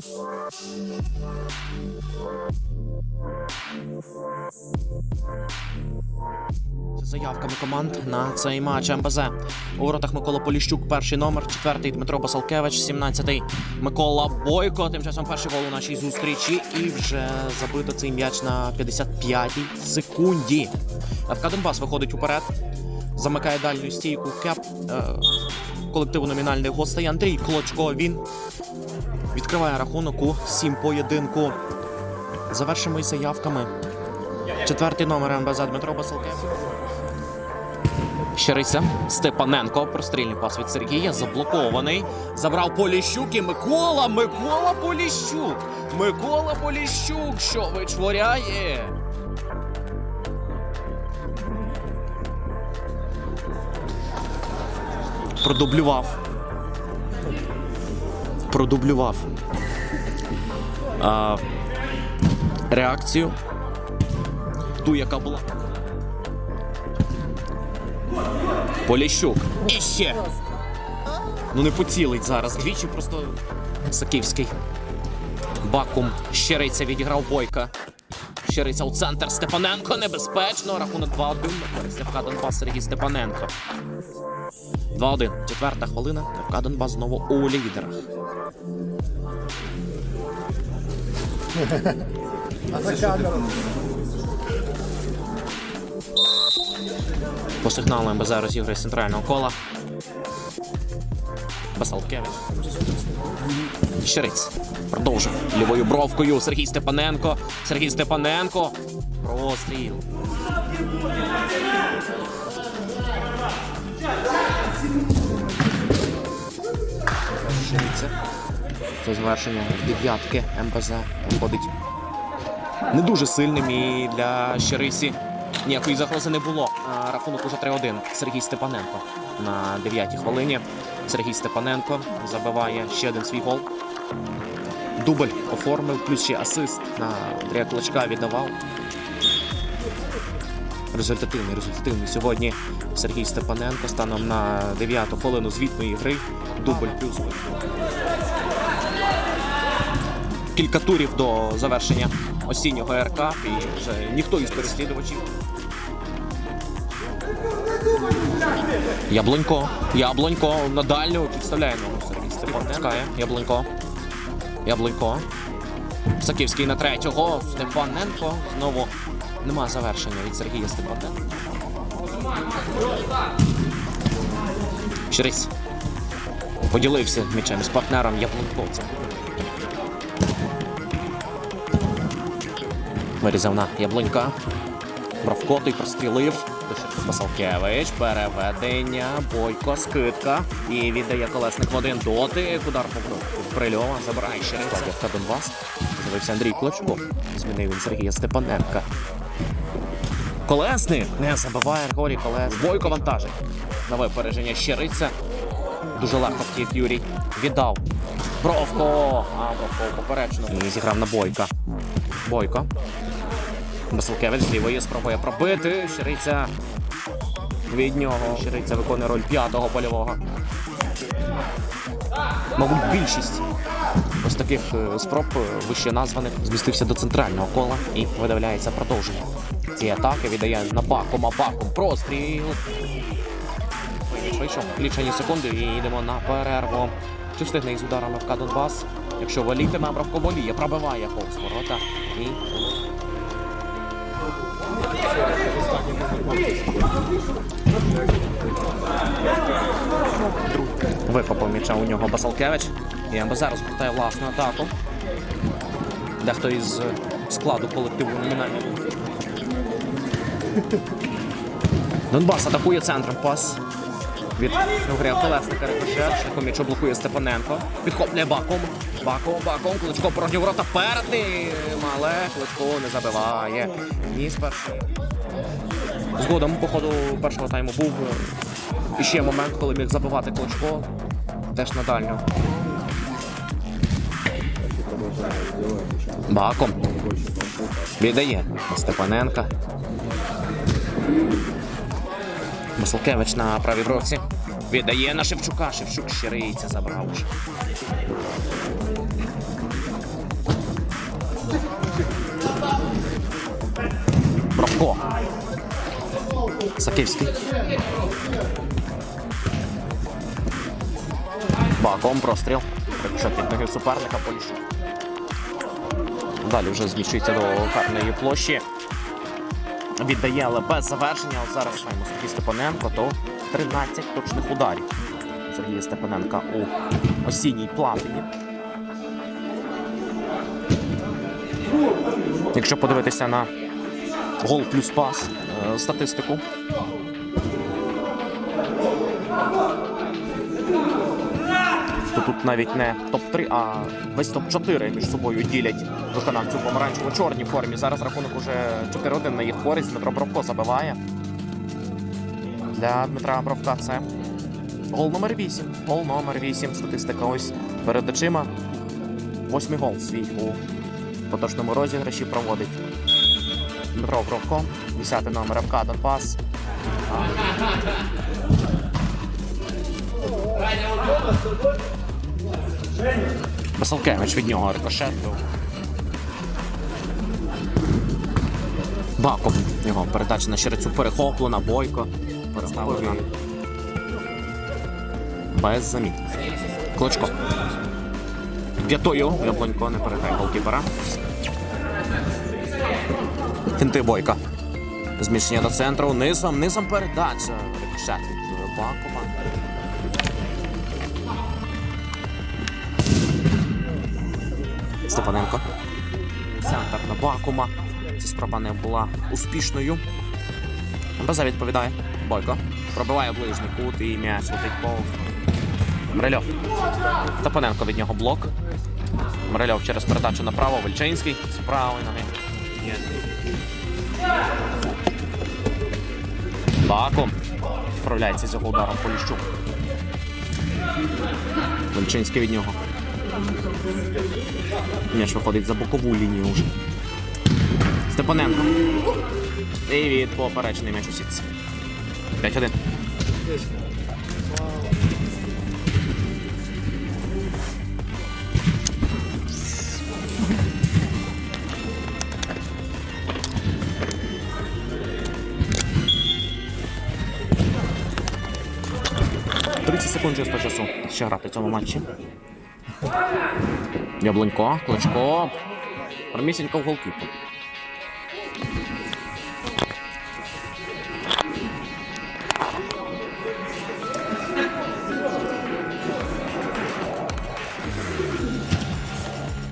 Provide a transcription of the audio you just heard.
З заявками команд на цей матч МБЗ. У воротах Микола Поліщук, перший номер, четвертий Дмитро Басалкевич, 17-й Микола Бойко. Тим часом перший гол у нашій зустрічі. І вже забито цей м'яч на 55-й секунді. ФК Донбас виходить уперед. Замикає дальню стійку кеп е, колективу номінальних гостей. Андрій Клочко. Він відкриває рахунок у сім поєдинку. Завершимо із заявками. Четвертий номер МБЗ Дмитро Басалкевич. Щериця Степаненко. Прострільний пас від Сергія. Заблокований. Забрав Поліщук і Микола. Микола Поліщук. Микола Поліщук. Що вичворяє? Продублював. Продублював. А, реакцію. Ту, яка була. Поліщук. І ще. Ну не поцілить зараз. Двічі просто Саківський. Бакум. Щериця відіграв бойка. Щериця у центр. Степаненко небезпечно. Рахунок 2-1. Користь ФК Донбас Сергій Степаненко. 2-1. Четверта хвилина. ФК Донбас знову у лідерах. По сигналу МБЗ розігрує з центрального кола. Басалкевич. Щириць. Продовжує. Лівою бровкою Сергій Степаненко. Сергій Степаненко. Простріл. Щириця. Це завершення дев'ятки МБЗ виходить не дуже сильним і для Щериці ніякої загрози не було. Рахунок уже 3-1. Сергій Степаненко на 9-й хвилині. Сергій Степаненко забиває ще один свій гол. Дубль оформив, плюс ще асист на Андрія Клочка віддавав. Результативний, результативний сьогодні Сергій Степаненко станом на 9-ту хвилину звітної гри. Дубль плюс. Кілька турів до завершення осіннього РК і вже ніхто із переслідувачів. Яблонько. Яблонько на дальню підставляє ногу Сергій Степаненко. Яблонько. Яблонько. Саківський на третього. Степаненко. Знову нема завершення від Сергія Степаненка. Щирись. Поділився м'ячем з партнером Яблоньковцем. Вирізав на Яблонька. Бравко прострілив. Басалкевич. Переведення. Бойко, скидка. І віддає колесник в один дотик. Удар по Прильова. Забирає ще Донбас. З'явився Андрій Клочко. Змінив він Сергія Степаненка. Колесник не забиває Григорій Колес. Бойко вантажить. На випередження Щириця. Дуже легко втік Юрій. Віддав. Бровко. А Бровко поперечно. І зіграв на Бойка. Бойко. Басилкевич з лівої спробує пробити. Щириця від нього. Щириця виконує роль п'ятого польового. Мабуть, більшість ось таких е, спроб вище названих змістився до центрального кола і видавляється продовження. Ці атаки віддає на Бакум, а Бакум простріл. Вийшов лічені секунди і йдемо на перерву. Чи встигне із ударами ФК Донбас? Якщо волітиме, Бравко воліє, пробиває повз ворота і Викопав м'яча у нього Басалкевич. І МБЗ розгортає власну атаку. Дехто із е, складу колективу номінальний. Донбас атакує центром пас. Від Грия Колесника рикошет. Шляхом м'ячо блокує Степаненко. Підхоплює Баком. Баком, Баком. Кличко порожні ворота перед ним. Але Кличко не забиває. Ні, з першої. Згодом по ходу першого тайму був е, іще момент, коли міг забивати Клочко. Теж на дальню. Баком. Віддає Степаненка. Маслкевич на правій бровці. Віддає на Шевчука. Шевчук щириться, забрав уже. Бровко. Саківський. Баком простріл. Рикошет від ноги суперника Поліщук. Далі вже зміщується до карної площі. Віддає, але без завершення. От зараз маємо Сергій Степаненко, то 13 точних ударів. Сергія Степаненка у осінній платині. Якщо подивитися на гол плюс пас статистику. То тут навіть не топ-3, а весь топ-4 між собою ділять виконавцю помаранчево-чорній формі. Зараз рахунок уже 4-1 на їх користь. Дмитро Бровко забиває. Для Дмитра Бровка це гол номер 8. Гол номер 8. Статистика ось перед очима. Восьмий гол свій у поточному розіграші проводить Дмитро Бровко. 10 номер ФК Донбас. Басалкевич від нього рикошет. Баком його передача на щирицю перехоплена, бойко. Переставив на без замін. Клочко. П'ятою Яблонько не переграє голкіпера. Фінти бойка. Зміщення до центру. Низом, низом передача. Рикошет від Бакова. Степаненко. Центр на Бакума. Ця спроба не була успішною. Беза відповідає. Бойко. Пробиває ближній кут і м'яч летить повз. Мрельов. Степаненко від нього блок. Мрельов через передачу направо. Вельчинський. З правої ноги. Є. Бакум. Справляється з його ударом Поліщук. Вельчинський від нього. М'яч виходить за бокову лінію вже. Степаненко. І від поперечний м'яч у сітці. 5-1. Секунд just часу ще грати в цьому матчі. Яблонько, клочко. Промісінько в голкіпу.